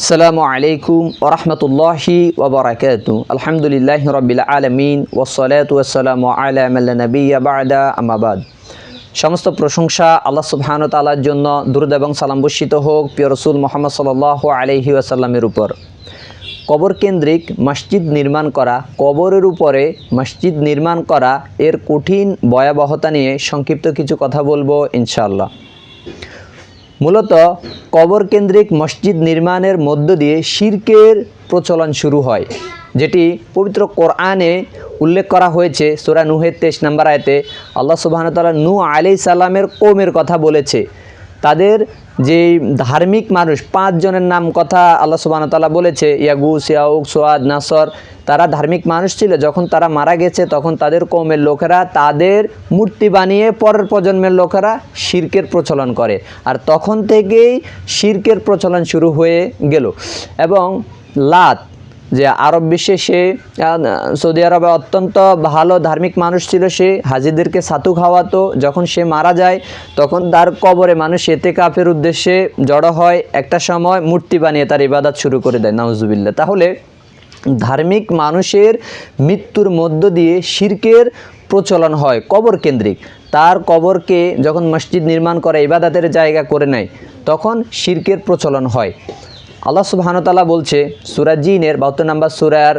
আসসালামু আলাইকুম ওরহমতুল্লাহি ওবরাকাতু আলহামদুলিল্লাহ রবিল আলমিন ওসলাত ওসালাম আলা নবিয়া বাদা আমাবাদ সমস্ত প্রশংসা আল্লাহ সুবহান তালার জন্য দুরুদ এবং সালাম বর্ষিত হোক প্রিয় রসুল মোহাম্মদ সাল আলহি আসাল্লামের উপর। কবর কেন্দ্রিক মসজিদ নির্মাণ করা, কবরের উপরে মসজিদ নির্মাণ করা, এর কঠিন ভয়াবহতা নিয়ে সংক্ষিপ্ত কিছু কথা বলব ইনশাআল্লাহ। মূলত কবর কেন্দ্রিক মসজিদ নির্মাণের মধ্য দিয়ে শিরকের প্রচলন শুরু হয়, যেটি পবিত্র কোরআনে উল্লেখ করা হয়েছে। সোরা নুহের তেইশ নম্বর আয়তে আল্লাহ সুবাহতাল্লাহ নু আলি সাল্লামের কোমের কথা বলেছে। তাদের যে ধার্মিক মানুষ পাঁচজনের নাম কথা আল্লাহ সুবাহতাল্লাহ বলেছে, ইয়াগুস, ইয়াউক, সোয়াদ, নাসর, তারা ধার্মিক মানুষ ছিল। যখন তারা মারা গেছে, তখন তাদের কৌমের লোকেরা তাদের মূর্তি বানিয়ে পরের প্রজন্মের লোকেরা শির্কের প্রচলন করে। আর তখন থেকেই শির্কের প্রচলন শুরু হয়ে গেল। এবং লাত যে আরব বিশ্বে সে সৌদি আরবে অত্যন্ত ভালো ধার্মিক মানুষ ছিল সে, হাজিদেরকে সাতু খাওয়াতো, যখন সে মারা যায়, তখন তার কবরে মানুষ এতে কাফের উদ্দেশ্যে জড়ো হয়, একটা সময় মূর্তি বানিয়ে তার ইবাদত শুরু করে দেয় নাউজুবিল্লা তাহলে ধার্মিক মানুষের মৃত্যুর মধ্য দিয়ে শির্কের প্রচলন হয়, কবর কেন্দ্রিক। তার কবরকে যখন মসজিদ নির্মাণ করে, ইবাদতের জায়গা করে নেয়, তখন শির্কের প্রচলন হয়। আল্লাহ সুবাহানতাল্লাহ বলছে, সুরা জিনের বাহাত্তর নাম্বার সুরার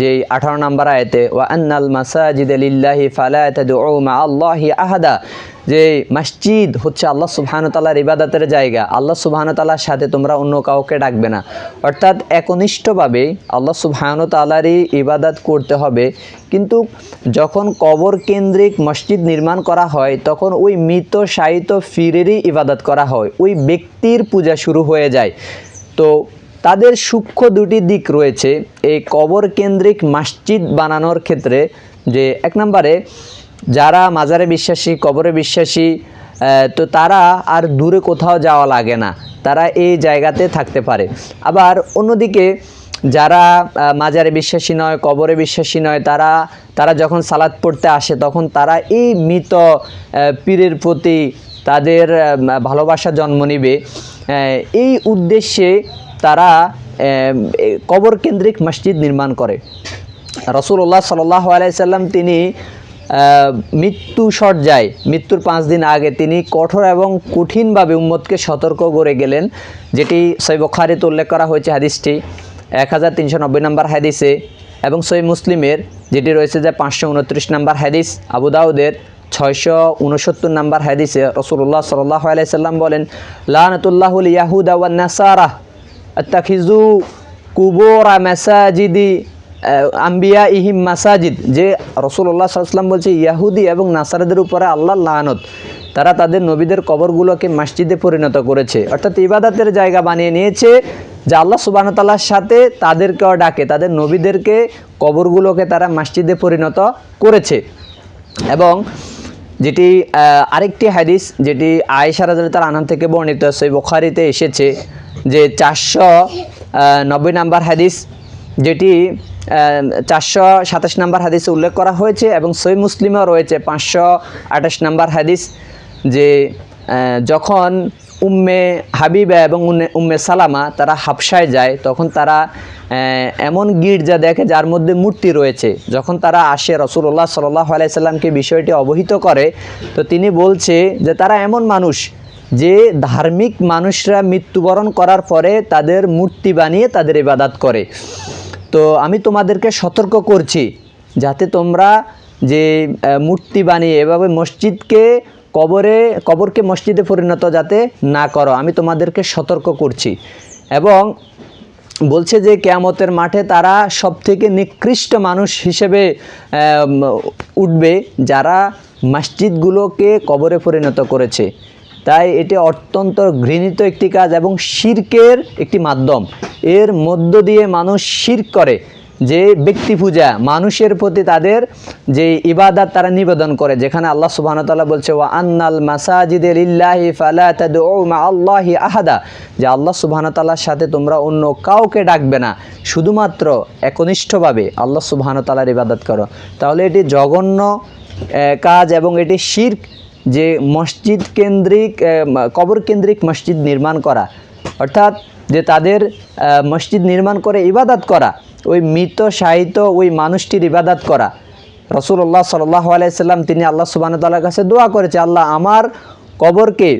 যে আঠারো নাম্বার আয়তে, ওয়া আন্নাল মাসাজিদ লিল্লাহি ফালা আল্লাহি আহাদা যে মসজিদ হচ্ছে আল্লাহ সুবহানতাল্লাহর ইবাদতের জায়গা। আল্লাহ সুবহানতাল্লাহর সাথে তোমরা অন্য কাউকে ডাকবে না। অর্থাৎ একনিষ্ঠভাবে আল্লাহ সুবহানতাল্লাহরই ইবাদত করতে হবে। কিন্তু যখন কবর কেন্দ্রিক মসজিদ নির্মাণ করা হয়, তখন ওই মৃত সাহিত্য ফিরেরই ইবাদত করা হয়। ওই ব্যক্তির পূজা শুরু হয়ে যায়। তো তাদের সূক্ষ্ম দুটি দিক রয়েছে। এই কবর কেন্দ্রিক মসজিদ বানানোর ক্ষেত্রে যে এক নম্বরে যারা মাজারে বিশ্বাসী, কবরে বিশ্বাসী তো তারা আর দূরে কোথাও যাওয়া লাগে না। তারা এই জায়গাতে থাকতে পারে। আবার অন্যদিকে যারা মাজারে বিশ্বাসী নয়, কবরে বিশ্বাসী নয়, তারা তারা যখন সালাদ পড়তে আসে, তখন তারা এই মৃত পীরের প্রতি তাদের ভালোবাসা জন্ম নিবে। এই উদ্দেশ্যে তারা কবর কেন্দ্রিক মসজিদ নির্মাণ করে। রসুল্লাহ সাল্লাহ আলাইসাল্লাম তিনি মৃত্যু সজ্জায় মৃত্যুর পাঁচ দিন আগে তিনি কঠোর এবং কঠিনভাবে উম্মতকে সতর্ক করে গেলেন, যেটি সৈ বখারিতে উল্লেখ করা হয়েছে হাদিসটি, এক হাজার তিনশো নব্বই নম্বর হাদিসে এবং সই মুসলিমের, যেটি রয়েছে যে পাঁচশো উনত্রিশ নম্বর হাদিস, আবু দাউদের ছয়শো উনসত্তর নম্বর হাদিসে রসুল্লাহ সাল্লাহ আলাইসাল্লাম বলেন লানতুল্লাহুল ইয়াহুদা ওয়ান নাসারা আত্তাখিজু কুবোরা মেসাজিদি আম্বিয়া ইহিম মাসাজিদ। যে রসুল্লাহ সাল্লাম বলছে, ইয়াহুদি এবং নাসারাদের উপরে আল্লাহ লানত, তারা তাদের নবীদের কবরগুলোকে মসজিদে পরিণত করেছে। অর্থাৎ ইবাদাতের জায়গা বানিয়ে নিয়েছে, যা আল্লাহ সুবাহতাল্লাহর সাথে তাদেরকেও ডাকে। তাদের নবীদেরকে কবরগুলোকে তারা মসজিদে পরিণত করেছে। এবং যেটি আরেকটি হাদিস যেটি আয়েশা রাজাল তার আনান থেকে বর্ণিত, সেই বোখারিতে এসেছে যে চারশো নব্বই নাম্বার হাদিস যেটি চারশো সাতাশ নাম্বার হাদিস উল্লেখ করা হয়েছে এবং সই মুসলিমও রয়েছে পাঁচশো আঠাশ নাম্বার হাদিস যে যখন উম্মে হাবিবা এবং উম্মে সালামা তারা হাবসায় যায়, তখন তারা এমন গির্জা দেখে যার মধ্যে মূর্তি রয়েছে। যখন তারা আসে রসুল্লাহ সাল্লাহ আলাইসাল্লামকে বিষয়টি অবহিত করে, তো তিনি বলছে যে তারা এমন মানুষ যে ধার্মিক মানুষরা মৃত্যুবরণ করার পরে তাদের মূর্তি বানিয়ে তাদের ইবাদাত করে। তো আমি তোমাদেরকে সতর্ক করছি, যাতে তোমরা যে মূর্তি বানিয়ে এভাবে মসজিদকে কবরে, কবরকে মসজিদে পরিণত যাতে না করো, আমি তোমাদেরকে সতর্ক করছি। এবং বলছে যে, কেয়ামতের মাঠে তারা সব থেকে নিকৃষ্ট মানুষ হিসেবে উঠবে যারা মসজিদগুলোকে কবরে পরিণত করেছে। তাই এটি অত্যন্ত ঘৃণিত একটি কাজ এবং শির্কের একটি মাধ্যম। এর মধ্য দিয়ে মানুষ শির করে। যে ব্যক্তি পূজা মানুষের প্রতি তাদের যে ইবাদত তারা নিবেদন করে, যেখানে আল্লাহ সুবাহতাল্লাহ বলছে, ওয়া আন্নাল মাসাজিদ ইল্লাহি ফালা আল্লাহি আহাদা। যে আল্লাহ সুবাহতাল্লাহর সাথে তোমরা অন্য কাউকে ডাকবে না, শুধুমাত্র একনিষ্ঠভাবে আল্লাহ সুবাহতাল্লাহর ইবাদত করো। তাহলে এটি জঘন্য কাজ এবং এটি শির্ক যে মসজিদ কেন্দ্রিক কবর কেন্দ্রিক মসজিদ নির্মাণ করা। অর্থাৎ যে তাদের মসজিদ নির্মাণ করে ইবাদত করা। ওই মৃত সাহিত্য ওই মানুষটির ইবাদত করা। রসুল্লাহ সাল্লাহ আলাইসাল্লাম তিনি আল্লাহ সুবাহ তাল্লার কাছে দোয়া করেছে, আল্লাহ, আমার কবরকে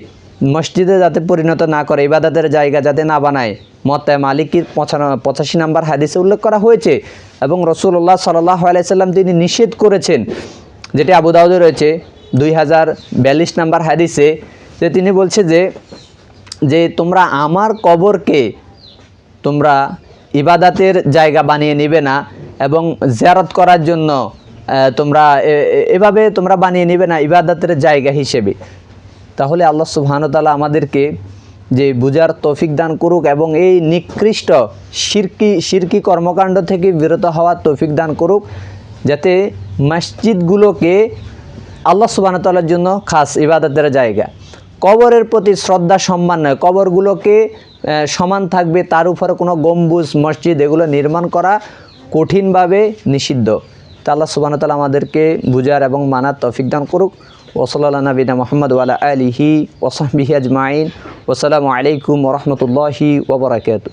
মসজিদে যাতে পরিণত না করে, ইবাদতের জায়গা যাতে না বানায়। মতে মালিকির পঁচানো, পঁচাশি নাম্বার হাদিসে উল্লেখ করা হয়েছে, এবং রসুল্লাহ সাল্লাহ আলাইসাল্লাম তিনি নিষেধ করেছেন, যেটি আবু দাউদে রয়েছে, দুই হাজার বিয়াল্লিশ নাম্বার হাদিসে, যে তিনি বলছে যে যে তোমরা আমার কবরকে, তোমরা ইবাদাতের জায়গা বানিয়ে নিবে না এবং জেরত করার জন্য তোমরা এভাবে তোমরা বানিয়ে নিবে না ইবাদাতের জায়গা হিসেবে। তাহলে আল্লাহ সুবহানতালা আমাদেরকে যে বুজার তৌফিক দান করুক এবং এই নিকৃষ্ট শিরকি শিরকি কর্মকাণ্ড থেকে বিরত হওয়ার তৌফিক দান করুক, যাতে মসজিদগুলোকে আল্লাহ সুবাহতাল্লার জন্য খাস ইবাদতের জায়গা। কবরের প্রতি শ্রদ্ধা, সম্মান নয়, কবরগুলোকে সমান থাকবে, তার উপরে কোনো গম্বুজ, মসজিদ এগুলো নির্মাণ করা কঠিনভাবে নিষিদ্ধ। তা আল্লাহ সুবাহতাল্লাহ আমাদেরকে বুঝার এবং মানার তফিক দান করুক। ওসলাল্লা নবীনা মোহাম্মদ ওয়ালা আলিহি ওসাহবিহি আজমাইন। ওসালামু আলাইকুম ওরহমতুল্লাহি ওবরাকাতু